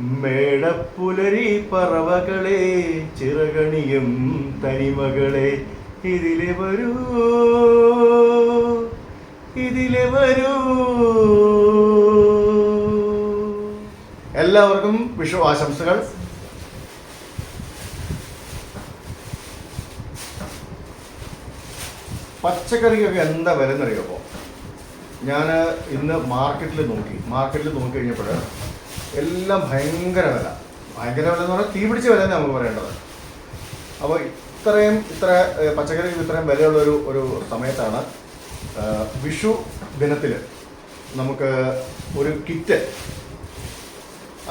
മേടപ്പുലരി പറവകളെ ചിറകണിയും തനിമകളെ. ഇതിലെ വരൂ ഇതിലെ വരൂ. എല്ലാവർക്കും വിഷു ആശംസകൾ പച്ചക്കറിക്കൊക്കെ എന്താ വില എന്നറിയാമോ ഞാൻ ഇന്ന് മാർക്കറ്റിൽ നോക്കി. മാർക്കറ്റിൽ നോക്കി കഴിഞ്ഞപ്പോൾ എല്ലാം ഭയങ്കര വില. ഭയങ്കര വില എന്ന് പറഞ്ഞാൽ തീ പിടിച്ച വില നമുക്ക് പറയേണ്ടത്. അപ്പോൾ ഇത്രയും ഇത്ര പച്ചക്കറിക്ക് ഇത്രയും വിലയുള്ള ഒരു സമയത്താണ് വിഷു ദിനത്തിൽ നമുക്ക് ഒരു കിറ്റ്.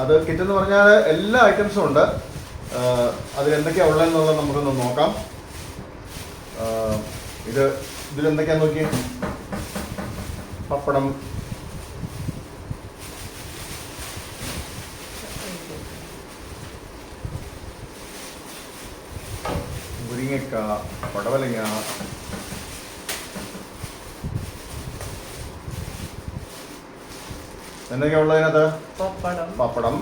അത് കിറ്റ് എന്ന് പറഞ്ഞാൽ എല്ലാ ഐറ്റംസും ഉണ്ട്. അതിൽ അതിലെന്തൊക്കെയാണ് ഉള്ളതെന്നുള്ളത് നമുക്കൊന്ന് നോക്കാം. ഇത് ഇതിലെന്തൊക്കെയാന്ന് നോക്കി പപ്പടം മുരിങ്ങക്ക പടവലങ്ങ എന്തൊക്കെയാ ഉള്ളതിനകത്ത്? പപ്പടം. പപ്പടം.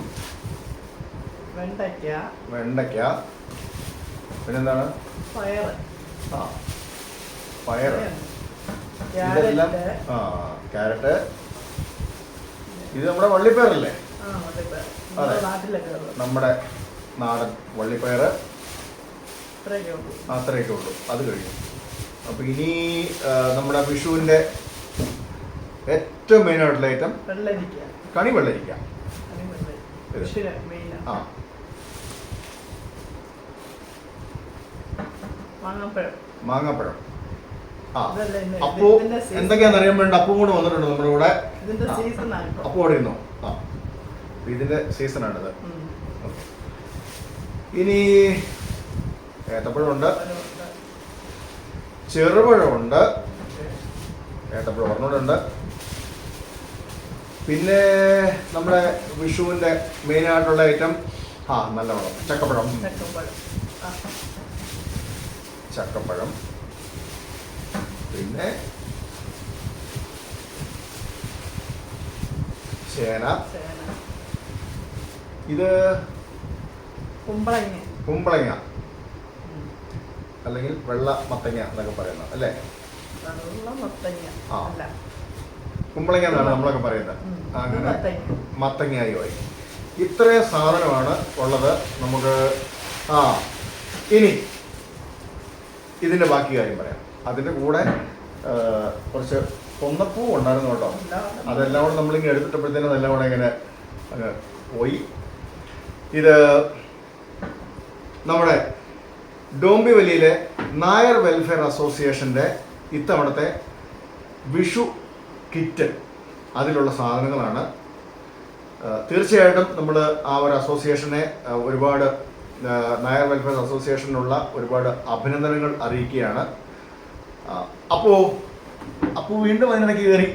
വെണ്ടയ്ക്ക. വെണ്ടയ്ക്ക. പിന്നെന്താണ്? ആ പയർ ഇതെല്ലാം ആ ക്യാരറ്റ്. ഇത് നമ്മുടെ വള്ളിപ്പയറല്ലേ? അതെ. നമ്മുടെ ഉള്ളത് നാടൻ വള്ളിപ്പയർ അത്രയൊക്കെ ഉള്ളൂ. അത് കഴിഞ്ഞു. അപ്പൊ ഇനി നമ്മുടെ വിഷുവിന്റെ ഏറ്റവും മെയിൻ ആയിട്ടുള്ള ഐറ്റം വെള്ളരിക്ക. കണി വെള്ളരിക്ക. ആ. മാങ്ങാപ്പഴം. ആ. അപ്പൂ എന്തൊക്കെയാണെന്ന് അറിയാൻ വേണ്ട അപ്പൂ കൂടെ വന്നിട്ടുണ്ട് നമ്മുടെ കൂടെ. അപ്പൂ അവിടെ ഇരുന്നോ? ആ. ഇതിന്റെ സീസൺ ആണിത്. ഇനി ഏത്തപ്പഴമുണ്ട്. ചെറുപഴമുണ്ട്. ഏത്തപ്പഴം ഒരെണ്ണമുണ്ട് പിന്നെ നമ്മുടെ വിഷുവിന്റെ മെയിൻ ആയിട്ടുള്ള ഐറ്റം ആ നല്ല വളം ചക്കപ്പഴം. ചക്കപ്പഴം. പിന്നെ ചേന. ഇത് കുമ്പളങ്ങ. കുമ്പളങ്ങ. അല്ലെങ്കിൽ വെള്ള മത്തങ്ങ എന്നൊക്കെ പറയുന്നത് അല്ലേ? ആ. കുമ്പളങ്ങ എന്നാണ് നമ്മളൊക്കെ പറയുന്നത്. അങ്ങനെ മത്തങ്ങ. മത്തങ്ങയായി പോയി. ഇത്രയും സാധനമാണ് ഉള്ളത് നമുക്ക് ആ ഇനി ഇതിന്റെ ബാക്കി കാര്യം പറയാം. അതിന്റെ കൂടെ കുറച്ച് കൊന്നപ്പൂ ഉണ്ടായിരുന്നു കേട്ടോ. അതെല്ലാം കൂടെ നമ്മളിങ്ങനെ എടുത്തിട്ടപ്പോഴത്തേനും അതെല്ലാം കൂടെ ഇങ്ങനെ പോയി. ഇത് നമ്മുടെ ഡോംബിവലിയിലെ നായർ വെൽഫെയർ അസോസിയേഷന്റെ ഇത്തവണത്തെ വിഷു കിറ്റ് അതിലുള്ള സാധനങ്ങളാണ്. തീർച്ചയായിട്ടും നമ്മൾ ആ ഒരു അസോസിയേഷനെ ഒരുപാട് നായർ വെൽഫെയർ അസോസിയേഷനുള്ള ഒരുപാട് അഭിനന്ദനങ്ങൾ അറിയിക്കുകയാണ്. അപ്പോൾ അപ്പോൾ അപ്പോ വീണ്ടും അതിനിടയ്ക്ക് കയറി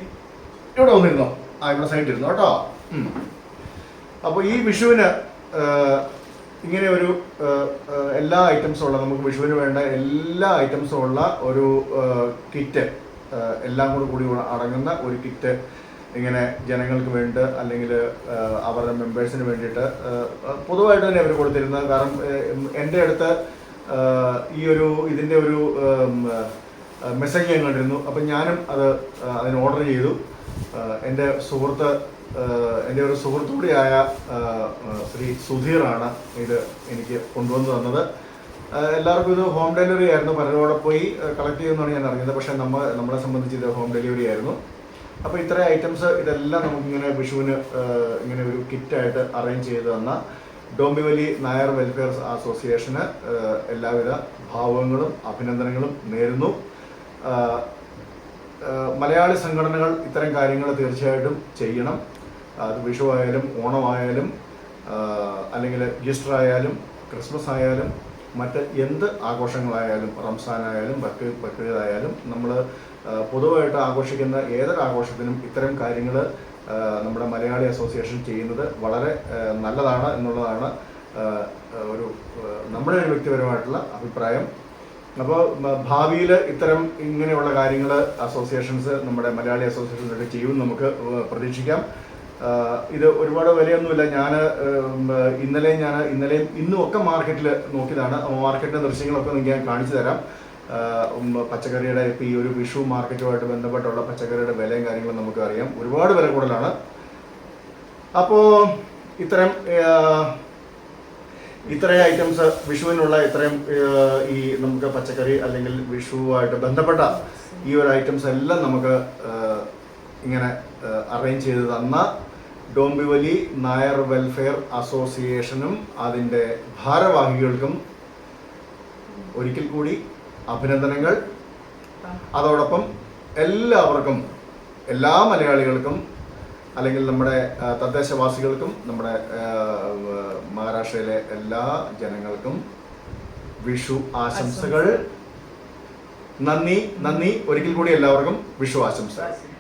ഇവിടെ വന്നിരുന്നോ? ആ ഇവിടെ സൈഡിൽ ഇരുന്നോ കേട്ടോ. അപ്പോൾ ഈ വിഷുവിന് ഇങ്ങനെ ഒരു എല്ലാ ഐറ്റംസും ഉള്ള നമുക്ക് വിഷുവിന് വേണ്ട എല്ലാ ഐറ്റംസും ഉള്ള ഒരു കിറ്റ് എല്ലാം കൂടെ കൂടി അടങ്ങുന്ന ഒരു കിറ്റ് ഇങ്ങനെ ജനങ്ങൾക്ക് വേണ്ടി അല്ലെങ്കിൽ അവരുടെ മെമ്പേഴ്സിന് വേണ്ടിയിട്ട് പൊതുവായിട്ട് തന്നെ അവർ കൊടുത്തിരുന്നത്. കാരണം എന്റെ അടുത്ത് ഈ ഒരു ഇതിന്റെ ഒരു മെസ്സേജ് ഞാൻ കണ്ടിരുന്നു. അപ്പം ഞാനും അത് അതിന് ഓർഡർ ചെയ്തു. എന്റെ സുഹൃത്ത് എന്റെ ഒരു സുഹൃത്തു കൂടിയായ ശ്രീ സുധീറാണ് ഇത് എനിക്ക് കൊണ്ടുവന്നു തന്നത്. എല്ലാവർക്കും ഇത് ഹോം ഡെലിവറി ആയിരുന്നു. പലരോടെ പോയി കളക്ട് ചെയ്യുമെന്നാണ് ഞാൻ അറിഞ്ഞത്. പക്ഷേ നമ്മൾ നമ്മളെ സംബന്ധിച്ച് ഇത് ഹോം ഡെലിവറി ആയിരുന്നു. അപ്പോൾ ഇത്ര ഐറ്റംസ് ഇതെല്ലാം നമുക്കിങ്ങനെ വിഷുവിന് ഇങ്ങനെ ഒരു കിറ്റായിട്ട് അറേഞ്ച് ചെയ്ത് തന്ന ഡോംബിവലി നായർ വെൽഫെയർ അസോസിയേഷന് എല്ലാവിധ ഭാവങ്ങളും അഭിനന്ദനങ്ങളും നേരുന്നു. മലയാളി സംഘടനകൾ ഇത്തരം കാര്യങ്ങൾ തീർച്ചയായിട്ടും ചെയ്യണം. അത് വിഷു ആയാലും ഓണമായാലും അല്ലെങ്കിൽ ഈസ്റ്റർ ആയാലും ക്രിസ്മസ് ആയാലും മറ്റ് എന്ത് ആഘോഷങ്ങളായാലും റംസാൻ ആയാലും ബക്രീദ് ബക്രീദ് ആയാലും നമ്മൾ പൊതുവായിട്ട് ആഘോഷിക്കുന്ന ഏതൊരു ആഘോഷത്തിനും ഇത്തരം കാര്യങ്ങൾ നമ്മുടെ മലയാളി അസോസിയേഷൻ ചെയ്യുന്നത് വളരെ നല്ലതാണ് എന്നുള്ളതാണ് ഒരു നമ്മുടെ വ്യക്തിപരമായിട്ടുള്ള അഭിപ്രായം. അപ്പോൾ ഭാവിയിൽ ഇത്തരം ഇങ്ങനെയുള്ള കാര്യങ്ങൾ അസോസിയേഷൻസ് നമ്മുടെ മലയാളി അസോസിയേഷൻസ് ഒക്കെ ചെയ്യും നമുക്ക് പ്രതീക്ഷിക്കാം. ഇത് ഒരുപാട് വിലയൊന്നുമില്ല. ഞാൻ ഇന്നലെ ഞാൻ ഇന്നലെയും ഇന്നും ഒക്കെ മാർക്കറ്റിൽ നോക്കിയതാണ്. മാർക്കറ്റിന്റെ ദൃശ്യങ്ങളൊക്കെ നിങ്ങൾക്ക് ഞാൻ കാണിച്ചു തരാം. പച്ചക്കറിയുടെ ഇപ്പം ഈ ഒരു വിഷു മാർക്കറ്റുമായിട്ട് ബന്ധപ്പെട്ടുള്ള പച്ചക്കറിയുടെ വിലയും കാര്യങ്ങളും നമുക്ക് അറിയാം ഒരുപാട് വില കൂടുതലാണ്. അപ്പോൾ ഇത്തരം ഇത്രയും ഐറ്റംസ് വിഷുവിനുള്ള ഇത്രയും ഈ നമുക്ക് പച്ചക്കറി അല്ലെങ്കിൽ വിഷുവായിട്ട് ബന്ധപ്പെട്ട ഈ ഒരു ഐറ്റംസ് എല്ലാം നമുക്ക് ഇങ്ങനെ അറേഞ്ച് ചെയ്ത് തന്ന ഡോംബിവലി നായർ വെൽഫെയർ അസോസിയേഷനും അതിന്റെ ഭാരവാഹികൾക്കും ഒരിക്കൽ കൂടി അഭിനന്ദനങ്ങൾ. അതോടൊപ്പം എല്ലാവർക്കും എല്ലാ മലയാളികൾക്കും അല്ലെങ്കിൽ നമ്മുടെ തദ്ദേശവാസികൾക്കും നമ്മുടെ മഹാരാഷ്ട്രയിലെ എല്ലാ ജനങ്ങൾക്കും വിഷു ആശംസകൾ. നന്ദി നന്ദി. ഒരിക്കൽ കൂടി എല്ലാവർക്കും വിഷു ആശംസകൾ. ആശംസ.